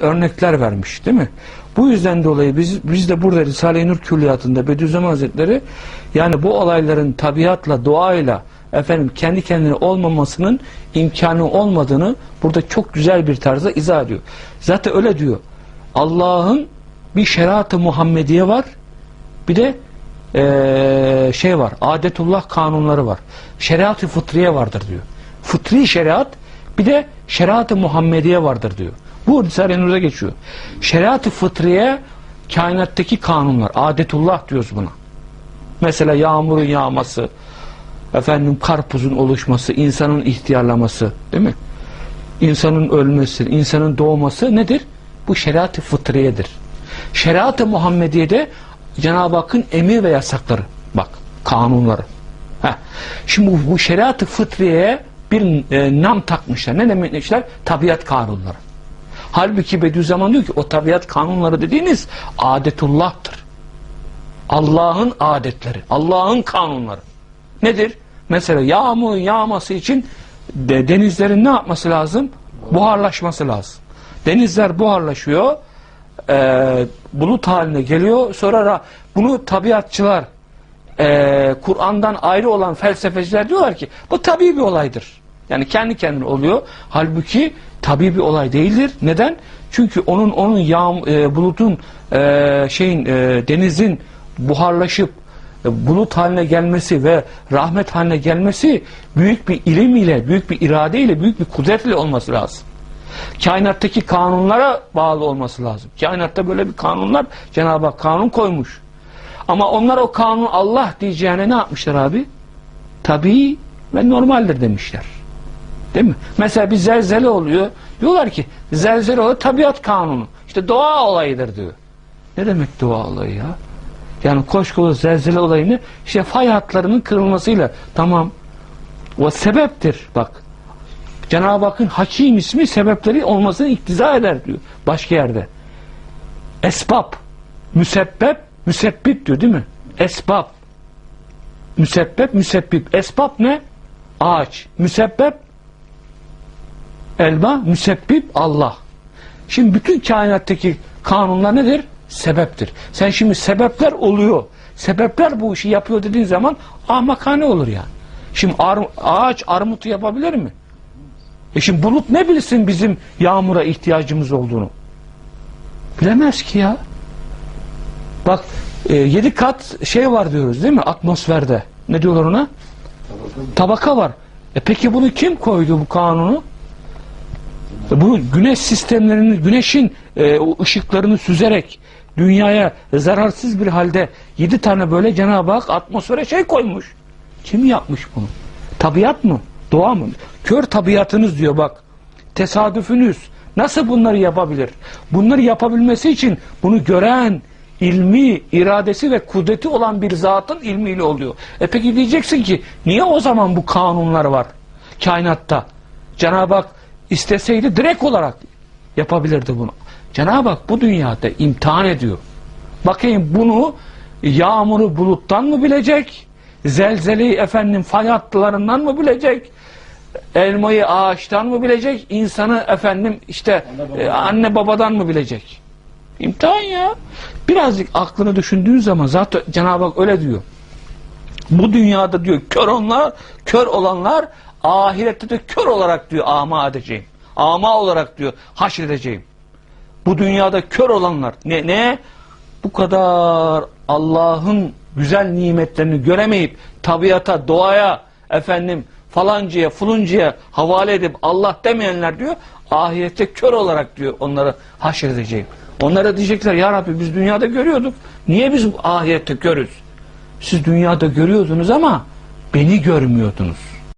örnekler vermiş değil mi? Bu yüzden dolayı biz, biz de burada Risale-i Nur Külliyatı'nda Bediüzzaman Hazretleri yani bu olayların tabiatla, doğayla efendim kendi kendine olmamasının imkanı olmadığını burada çok güzel bir tarzda izah ediyor. Zaten öyle diyor. Allah'ın bir şeriat-ı Muhammediye var. Bir de eee, şey var. Adetullah kanunları var. Şeriat-ı fıtriye vardır diyor. Fıtri şeriat bir de şeriat-ı Muhammediye vardır diyor. Bu Risale-i geçiyor. Şeriat-ı fıtriye kainattaki kanunlar. Adetullah diyoruz buna. Mesela yağmurun yağması, efendim karpuzun oluşması, insanın ihtiyarlaması, değil mi? İnsanın ölmesi, insanın doğması nedir? Bu şeriat-ı fıtriyedir. Şeriat-ı Muhammediye'de Cenab-ı Hakk'ın emir ve yasakları. Bak, kanunları. Heh. Şimdi bu, bu şeriat-ı fıtriyeye bir e, nam takmışlar. Ne demişler? Tabiat kanunları. Halbuki Bediüzzaman diyor ki o tabiat kanunları dediğiniz adetullah'tır. Allah'ın adetleri, Allah'ın kanunları. Nedir? Mesela yağmur yağması için de, denizlerin ne yapması lazım? Buharlaşması lazım. Denizler buharlaşıyor, e, bulut haline geliyor. Sonra bunu tabiatçılar, e, Kur'an'dan ayrı olan felsefeciler diyorlar ki bu tabii bir olaydır. Yani kendi kendine oluyor. Halbuki tabii bir olay değildir. Neden? Çünkü onun onun yağm, e, bulutun e, şeyin e, denizin buharlaşıp e, bulut haline gelmesi ve rahmet haline gelmesi büyük bir ilim ile, büyük bir irade ile, büyük bir kudretle olması lazım. Kainattaki kanunlara bağlı olması lazım. Kainatta böyle bir kanunlar Cenab-ı Hak kanun koymuş. Ama onlar o kanun Allah diyeceğine ne yapmışlar abi? Tabii ve normaldir demişler. Değil mi? Mesela bir zelzele oluyor. Diyorlar ki zelzele oluyor tabiat kanunu. İşte doğa olayıdır diyor. Ne demek doğa olayı ya? Yani koşkulu zelzele olayını işte fay hatlarının kırılmasıyla tamam. O sebeptir bak. Cenab-ı Hakk'ın Hakim ismi sebepleri olmasını iktiza eder diyor. Başka yerde. Esbab, müsebbep, müsebbip diyor değil mi? Esbab. Müsebbep, müsebbip. Esbab ne? Ağaç. Müsebbep elma, müsebbip Allah. Şimdi bütün kainattaki kanunlar nedir? Sebeptir. Sen şimdi sebepler oluyor. Sebepler bu işi yapıyor dediğin zaman ahmakane olur yani. Şimdi ar- ağaç armutu yapabilir mi? E şimdi bulut ne bilsin bizim yağmura ihtiyacımız olduğunu? Bilemez ki ya. Bak e, yedi kat şey var diyoruz değil mi atmosferde? Ne diyorlar ona? Tabaka var. E peki bunu kim koydu bu kanunu? E Bu güneş sistemlerinin, güneşin e, o ışıklarını süzerek dünyaya zararsız bir halde yedi tane böyle Cenab-ı Hak atmosfere şey koymuş. Kim yapmış bunu? Tabiat mı? Doğa mı? Kör tabiatınız diyor bak. Tesadüfünüz. Nasıl bunları yapabilir? Bunları yapabilmesi için bunu gören, ilmi, iradesi ve kudreti olan bir zatın ilmiyle oluyor. E peki diyeceksin ki niye o zaman bu kanunlar var kainatta? Cenab-ı Hak isteseydi direkt olarak yapabilirdi bunu. Cenab-ı Hak bu dünyada imtihan ediyor. Bakayım bunu yağmuru buluttan mı bilecek? Zelzeleyi efendim fay hatlarından mı bilecek? Elmayı ağaçtan mı bilecek? İnsanı efendim işte e, anne babadan mı bilecek? İmtihan ya. Birazcık aklını düşündüğün zaman zaten Cenab-ı Hak öyle diyor. Bu dünyada diyor kör onlar, kör olanlar ahirette de kör olarak diyor ama edeceğim. Ama olarak diyor haşredeceğim. Bu dünyada kör olanlar ne ne bu kadar Allah'ın güzel nimetlerini göremeyip tabiata, doğaya, efendim falancıya, fuluncaya havale edip Allah demeyenler diyor ahirette kör olarak diyor onları haşredeceğim. Onlara diyecekler ya Rabbi biz dünyada görüyorduk. Niye biz ahirette körüz? Siz dünyada görüyordunuz ama beni görmüyordunuz.